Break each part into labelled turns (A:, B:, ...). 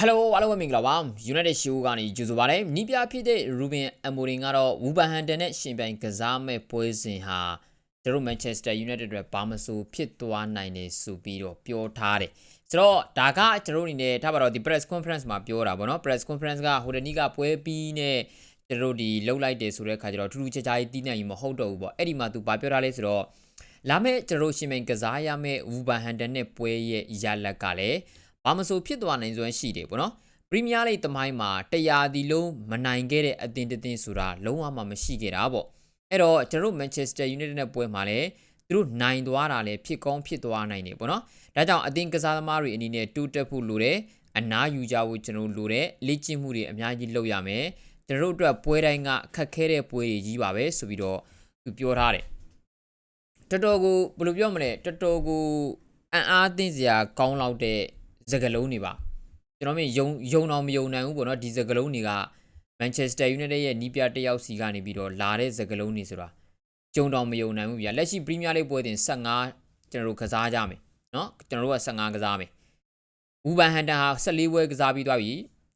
A: Hello အားလုံးပဲမင်္ဂလာပါ United Show ကနေကြိုဆိုပါရစေ။နီးပြဖြစ်တဲ့ Ruben Amorim ကတော့ Wolverhampton နဲ့ရှင်ပြိုင်ကစားမဲ့ပွဲစဉ်ဟာကျွန်တော် Manchester United အတွက်ဘာမဆိုဖြစ်သွားနိုင်တယ်ဆိုပြီးတော့ပြောထားတယ်။ဆိုတော့ဒါကကျွန်တော်အနေနဲ့ထားပါတော့ဒီ press conference မှာပြောတာပေါ့နော် press conference ကဟိုတနေ့ကပွဲပြီးနဲ့ကျွန်တော်ဒီလှုပ်လိုက်တယ်ဆိုတဲ့ခါကျတော့ထူးထူးခြားခြားကြီးတီးနိုင်ရင်မဟုတ်တော့ဘူးပေါ့။အဲ့ဒီမှာသူဘာပြောထားလဲဆိုတော့လာမယ့်ကျွန်တော်ရှင်ပြိုင်ကစားရမယ့် Wolverhampton နဲ့ပွဲရဲ့ရလက်ကလည်း ဘာမဆိုဖြစ်သွားနိုင်စွမ်းရှိတယ်ပေါ့နော်ပရီးမီးယားလိဂ်တမိုင်းမှာတရားဒီလုံးမနိုင်ခဲ့တဲ့အသင်းတစ်သင်းဆိုတာလုံးဝမှမရှိခဲ့တာပေါ့အဲ့တော့ကျွန်တော်တို့ Manchester United နဲ့ပွဲမှာလည်းသူတို့နိုင်သွားတာလည်းဖြစ်ကောင်းဖြစ်သွားနိုင်တယ်ပေါ့နော်ဒါကြောင့်အသင်းကစားသမားတွေအနေနဲ့တိုးတက်ဖို့လိုတယ်အနားယူကြဖို့ကျွန်တော်လိုတယ်လေ့ကျင့်မှုတွေအများကြီးလုပ်ရမယ်ကျွန်တော်တို့အတွက်ပွဲတိုင်းကခက်ခဲတဲ့ပွဲတွေကြီးပါပဲဆိုပြီးတော့သူပြောထားတယ်တော်တော်ကိုဘယ်လိုပြောမလဲတော်တော်ကိုအံ့အားသင့်စရာကောင်းလောက်တဲ့ စကားလုံးတွေပါကျွန်တော်မြင်ယုံယုံတော့မယုံနိုင်ဘူးပေါ့နော်ဒီစကားလုံးတွေက Manchester United ရဲ့နီးပြတယောက်စီကနေပြီးတော့လာတဲ့စကားလုံးတွေဆိုတာကြုံတော့မယုံနိုင်ဘူးဗျာလက်ရှိ Premier League ပွဲတင်15ကျွန်တော်တို့ကစားကြမယ်နော်ကျွန်တော်တို့က15ကစားမယ်ဝူဘန်ဟန်တန်ဟာ14ပွဲကစားပြီးသွားပြီ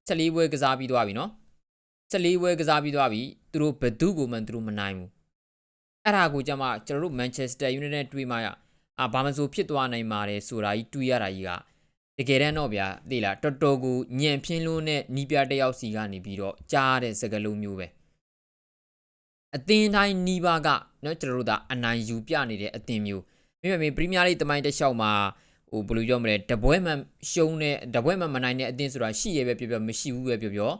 A: 14ပွဲကစားပြီးသွားပြီနော်14ပွဲကစားပြီးသွားပြီသူတို့ဘယ်သူကိုမှသူတို့မနိုင်ဘူးအဲ့ဒါကိုကြမှာကျွန်တော်တို့ Manchester United နဲ့တွေ့မှရအာဘာမဆိုဖြစ်သွားနိုင်ပါတယ်ဆိုတာကြီးတွေးရတာကြီးက တကယ်တမ်းတော့ဗျာသိလားတော်တော်ကိုညံဖြင်းလို့နဲ့နီးပြတယောက်စီကနေပြီးတော့ကြားတဲ့စကားလုံးမျိုးပဲအသင်းတိုင်းနီးပါးကနော်ကျွန်တော်တို့ကအနိုင်ယူပြနေတဲ့အသင်းမျိုးမိမမေပရီးမီးယားလိတမိုင်းတစ်လျှောက်မှာဟိုဘယ်လိုပြောမလဲတပွဲမှရှုံးတဲ့တပွဲမှမနိုင်တဲ့အသင်းဆိုတာရှိရပဲပြောပြောမရှိဘူးပဲပြောပြော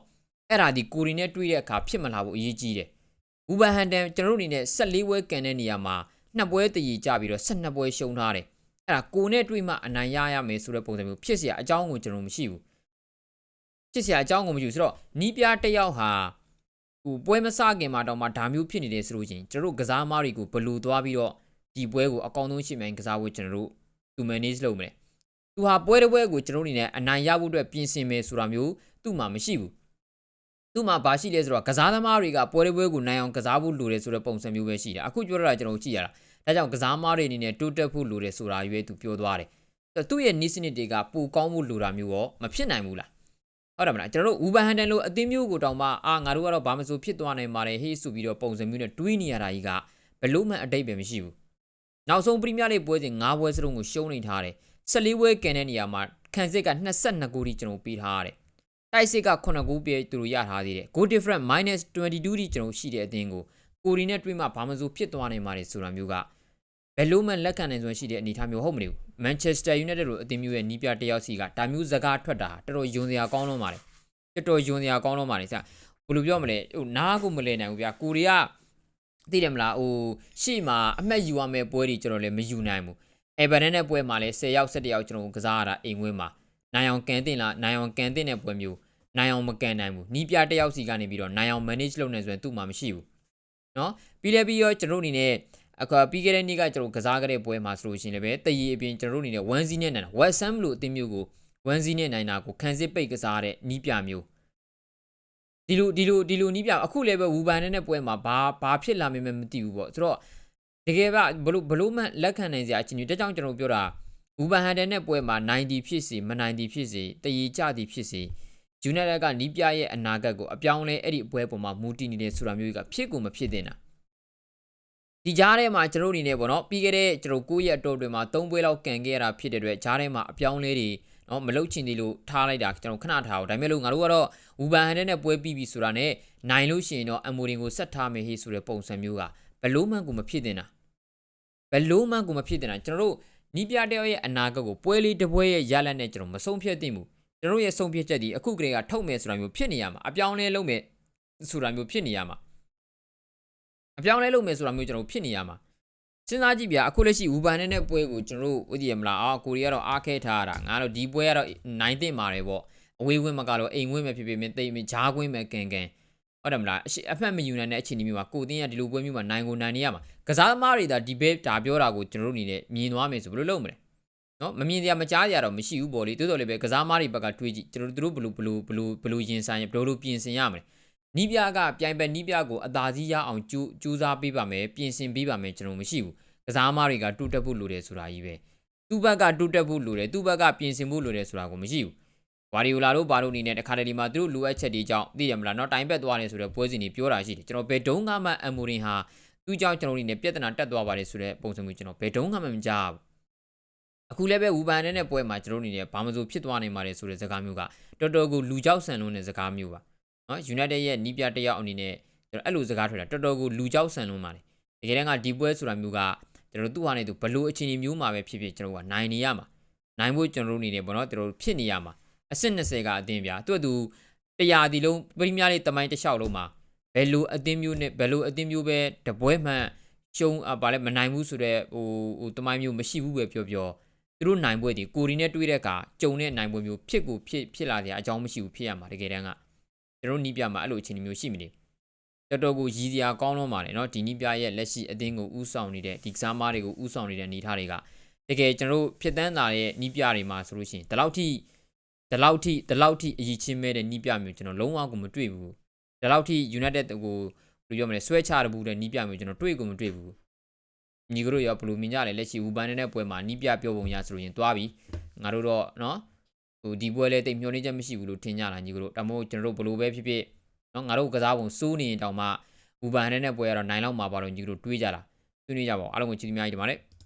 A: အဲ့ဒါဒီကိုရီနဲ့တွေ့တဲ့အခါဖြစ်မလာဘူးအရေးကြီးတယ်ဘူဘန်ဟန်တန်ကျွန်တော်တို့အနေနဲ့14ပွဲကန်တဲ့နေရာမှာနှစ်ပွဲတည်ကြပြီးတော့12ပွဲရှုံးထားတယ် အဲ့ဒါကိုနဲ့တွေ့မှအနိုင်ရရမယ်ဆိုတဲ့ပုံစံမျိုးဖြစ်เสียအကြောင်းကိုကျွန်တော်မရှိဘူးဖြစ်เสียအကြောင်းကိုမရှိဘူးဆိုတော့နီးပြားတစ်ယောက်ဟာဟိုပွဲမစခင်မှာတော့မှဒါမျိုးဖြစ်နေတယ်ဆိုလို့ချင်းကျွန်တော်တို့ကစားသမားတွေကိုဘယ်လိုသွားပြီးတော့ဒီပွဲကိုအကောင်းဆုံးရှင်းမှန်ကစားဖို့ကျွန်တော်တို့သူ manage လုပ်မယ်သူဟာပွဲတစ်ပွဲကိုကျွန်တော်အနေနဲ့အနိုင်ရဖို့အတွက်ပြင်ဆင်မယ်ဆိုတာမျိုးသူ့မှာမရှိဘူးသူ့မှာဘာရှိလဲဆိုတော့ကစားသမားတွေကပွဲတစ်ပွဲကိုနိုင်အောင်ကစားဖို့လိုတယ်ဆိုတဲ့ပုံစံမျိုးပဲရှိတယ်အခုပြောရတာကျွန်တော်ကြည့်ရတာ ဒါကြောင့်ကစားမားတွေအနေနဲ့တိုးတက်ဖို့လိုတယ်ဆိုတာရွေးသူပြောသွားတယ်သူ့ရဲ့နီးစနစ်တွေကပိုကောင်းဖို့လိုတာမျိုးရောမဖြစ်နိုင်ဘူးလားဟုတ်တယ်မလားကျွန်တော်တို့ Uber Handle လို့အသင်းမျိုးကိုတောင်မှအာငါတို့ကတော့ဘာမဆိုဖြစ်သွားနိုင်ပါတယ်ဟေးဆိုပြီးတော့ပုံစံမျိုးနဲ့တွေးနေရတာကြီးကဘလို့မှအတိတ်ပဲမရှိဘူးနောက်ဆုံးပရီးမီးယားလိပွဲစဉ်9ပွဲစလုံးကိုရှုံးနေထားတယ်14ပွဲကန်တဲ့နေရာမှာခံစစ်က22ဂိုးထိကျွန်တော်ပေးထားရတယ်တိုက်စစ်က9ဂိုးပြည့်သူတို့ရထားသေးတယ် goal difference -22 ထိကျွန်တော်ရှိတဲ့အသင်းကိုကိုရီနဲ့တွေးမှဘာမဆိုဖြစ်သွားနိုင်ပါတယ်ဆိုတာမျိုးက ဘယ်လို့မှလက်ခံနိုင်စွမ်းရှိတဲ့အနေအထားမျိုးဟုတ်မနေဘူးမန်ချက်စတာယူနိုက်တက်လိုအသင်းမျိုးရဲ့နီးပြတယောက်စီကဒါမျိုးစကားထွက်တာတော်တော်ယွန်စရာကောင်းလုံးပါတယ်တော်တော်ယွန်စရာကောင်းလုံးပါတယ်ဆရာဘယ်လိုပြောမလဲဟိုနားကိုမလဲနိုင်ဘူးဗျာကိုရီကသိတယ်မလားဟိုရှေ့မှာအမှတ်ယူရမယ့်ပွဲတွေကျွန်တော်လည်းမယူနိုင်ဘူးအေဗာနန်နဲ့ပွဲမှာလည်း10ယောက်17ယောက်ကျွန်တော်ကစားရတာအိမ်ဝင်းမှာနိုင်အောင်ကန်တင်လားနိုင်အောင်ကန်တင်တဲ့ပွဲမျိုးနိုင်အောင်မကန်နိုင်ဘူးနီးပြတယောက်စီကနေပြီးတော့နိုင်အောင် manage လုပ်နေဆိုရင်သူ့မှာမရှိဘူးเนาะပြီးလည်းပြီးရောကျွန်တော်အနေနဲ့ အခါပြီးခဲ့တဲ့နေ့ကကျွန်တော်ကစားခဲ့တဲ့ပွဲမှာဆိုလို့ရှိရင်လည်းပဲတရီအပြင်ကျွန်တော်တို့အနေနဲ့1 0နဲ့နိုင်တာ West Ham လို့အသင်းမျိုးကို1 0နဲ့နိုင်တာကိုခံစစ်ပိတ်ကစားတဲ့နီးပြမျိုးဒီလိုဒီလိုဒီလိုနီးပြအခုလည်းပဲဝူဘန်နဲ့ပွဲမှာဘာဘာဖြစ်လာမှမသိဘူးပေါ့ဆိုတော့တကယ်ကဘလို့ဘလို့မှလက်ခံနိုင်စရာအချင်းကြီးတကြောင်ကျွန်တော်ပြောတာဝူဘန်ဟန်ဒန်နဲ့ပွဲမှာ90ဖြစ်စီမ90ဖြစ်စီတရီကြသည်ဖြစ်စီဂျူနိုက်တက်ကနီးပြရဲ့အနာဂတ်ကိုအပြောင်းလဲအဲ့ဒီအပွဲပေါ်မှာမူတည်နေတယ်ဆိုတာမျိုးကဖြစ်ကိုမဖြစ်တင်တာ ဒီကြားထဲမှာကျွန်တော်အနေနဲ့ပေါ့နော်ပြီးခဲ့တဲ့ကျွန်တော်9ရက်အတော်တွင်မှာ3ပွဲလောက်ကန်ခဲ့ရတာဖြစ်တဲ့အတွက်ကြားထဲမှာအပြောင်းလဲတွေနော်မလုတ်ချင်သေးလို့ထားလိုက်တာကျွန်တော်ခဏထားအောင်ဒါပေမဲ့လို့ငါတို့ကတော့ဝူဘန်ဟန်နဲ့ပွဲပြီးပြီဆိုတာနဲ့နိုင်လို့ရှိရင်တော့အမိုရင်ကိုဆက်ထားမယ်ဟေးဆိုတဲ့ပုံစံမျိုးကဘလို့မှကိုမဖြစ်တင်တာဘလို့မှကိုမဖြစ်တင်တာကျွန်တော်တို့နီးပြတယောက်ရဲ့အနာဂတ်ကိုပွဲလေးတစ်ပွဲရဲ့ရလတ်နဲ့ကျွန်တော်မဆုံးဖြတ်သင့်ဘူးကျွန်တော်ရဲ့ဆုံးဖြတ်ချက်ဒီအခုကလေးကထုတ်မယ်ဆိုတာမျိုးဖြစ်နေရမှာအပြောင်းလဲလုပ်မယ်ဆိုတာမျိုးဖြစ်နေရမှာ အပြောင်းလဲလုပ်မယ်ဆိုတာမျိုးကျွန်တော်ဖြစ်နေရမှာစဉ်းစားကြည့်ဗျာအခုလက်ရှိဝူဘန်နဲ့နဲ့ပွဲကိုကျွန်တော်တို့ဥတည်ရမလားအာကိုရီးယားတော့အားခဲထားတာငါတော့ဒီပွဲကတော့နိုင်တင်ပါတယ်ပေါ့အဝေးဝင်းမကတော့အိမ်ဝင်းပဲဖြစ်ဖြစ်မင်းတိတ်မင်းဂျားကွင်းပဲကန်ကန်ဟုတ်တယ်မလားအဖက်မယူနိုင်တဲ့အခြေအနေမျိုးမှာကိုတင်းကဒီလိုပွဲမျိုးမှာနိုင်ကိုနိုင်နေရမှာကစားသမားတွေဒါဒီဘက်ဒါပြောတာကိုကျွန်တော်တို့အနေနဲ့မြင်သွားမယ်ဆိုဘယ်လိုလုပ်မလဲနော်မမြင်ကြမကြားကြတော့မရှိဘူးပေါ့လေတိုးတော်လည်းပဲကစားမားတွေဘက်ကတွေးကြည့်ကျွန်တော်တို့ဘလူးဘလူးဘလူးဘလူးရင်ဆိုင်ဘလူးလိုပြင်ဆင်ရမယ် နီးပြကပြိုင်ပဲနီးပြကိုအသာစီးရအောင်ကြိုးကြိုးစားပေးပါမယ်ပြင်ဆင်ပေးပါမယ်ကျွန်တော်မရှိဘူးကစားမားတွေကတူတက်ဖို့လိုတယ်ဆိုတာကြီးပဲသူ့ဘက်ကတူတက်ဖို့လိုတယ်သူ့ဘက်ကပြင်ဆင်ဖို့လိုတယ်ဆိုတာကိုမရှိဘူး ဝါရီယိုလာတို့ဘာလို့အနေနဲ့တခါတလေမှာသူတို့လိုအပ်ချက်တွေကြောင့်သိရမလားเนาะတိုင်ပက်သွားတယ်ဆိုတော့ပွဲစဉ်တွေပြောတာရှိတယ်ကျွန်တော်ဘယ်တုန်းကမှအမိုရင်ဟာသူ့ကြောင့်ကျွန်တော်တို့အနေနဲ့ပြဿနာတက်သွားပါတယ်ဆိုတဲ့ပုံစံမျိုးကျွန်တော်ဘယ်တုန်းကမှမကြားဘူးအခုလည်းပဲဝူပန်တဲ့ပွဲမှာကျွန်တော်တို့အနေနဲ့ဘာမှမဆိုဖြစ်သွားနိုင်ပါတယ်ဆိုတဲ့စကားမျိုးကတော်တော်ကိုလူကြောက်ဆန်လုံးတဲ့စကားမျိုးပါ နော် United ရဲ့နီးပြတယောက်အနေနဲ့ကျွန်တော်အဲ့လိုစကားထွက်တာတော်တော်ကိုလူကြောက်ဆန်လုံးပါတယ်တကယ်တမ်းကဒီပွဲဆိုတာမျိုးကကျွန်တော်တို့သူ့ဟာနေသူဘလို့အခြေအနေမျိုးမှာပဲဖြစ်ဖြစ်ကျွန်တော်ကနိုင်နေရမှာနိုင်ဖို့ကျွန်တော်တို့အနေနဲ့ပေါ့နော်ကျွန်တော်တို့ဖြစ်နေရမှာအဆင့်20ကအတင်းပြသူ့အတူ100ဒီလုံးပရိမားလေးတမိုင်းတစ်လျှောက်လုံးမှာဘယ်လိုအတင်းမျိုးနဲ့ဘယ်လိုအတင်းမျိုးပဲတပွဲမှန်ရှုံးဗာလဲမနိုင်ဘူးဆိုတော့ဟိုဟိုတမိုင်းမျိုးမရှိဘူးပဲပြောပြောသူတို့နိုင်ပွဲဒီကိုရီနဲ့တွေ့တဲ့အခါကြုံတဲ့နိုင်ပွဲမျိုးဖြစ်ကိုဖြစ်ဖြစ်လာတဲ့အကြောင်းမရှိဘူးဖြစ်ရမှာတကယ်တမ်းက ကျွန်တော်နီးပြမှာအဲ့လိုအခြေအနေမျိုးရှိမနေတော်တော်ကိုရည်စရာကောင်းလုံးပါတယ်เนาะဒီနီးပြရဲ့လက်ရှိအသင်းကိုဥဆောင်နေတဲ့ဒီကစားမားတွေကိုဥဆောင်နေတဲ့နေသားတွေကတကယ်ကျွန်တော်တို့ဖြစ်တန်းတာရဲ့နီးပြတွေမှာဆိုလို့ရှိရင်ဒီလောက်ထိ ဒီလောက်ထိဒီလောက်ထိအရေးချင်းမဲ့တဲ့နီးပြမျိုးကျွန်တော်လုံးဝကိုမတွေ့ဘူးဒီလောက်ထိ United ကိုဘယ်လိုပြောမလဲဆွဲချရဘူးတဲ့နီးပြမျိုးကျွန်တော်တွေ့ကိုမတွေ့ဘူးညီကတို့ရောဘယ်လိုမြင်ကြလဲလက်ရှိဝူပန်နေတဲ့ပွဲမှာနီးပြပြောပုံရဆိုလို့ရင်တွားပြီငါတို့တော့နော် ဟိုဒီပွဲလဲတိတ်မျောနေချက်မရှိဘူးလို့ထင်ကြတာညီကတို့ဒါမို့ကျွန်တော်တို့ဘယ်လိုပဲဖြစ်ဖြစ်နော်ငါတို့ကစားပုံစိုးနေရင်တောင်မှဝူပန်နေတဲ့ပွဲကတော့နိုင်လောက်မှာပါတော့ညီကတို့တွေးကြတာဆွေးနွေးကြပါဦးအားလုံးကိုချီးမြှောက်ကြပါမယ်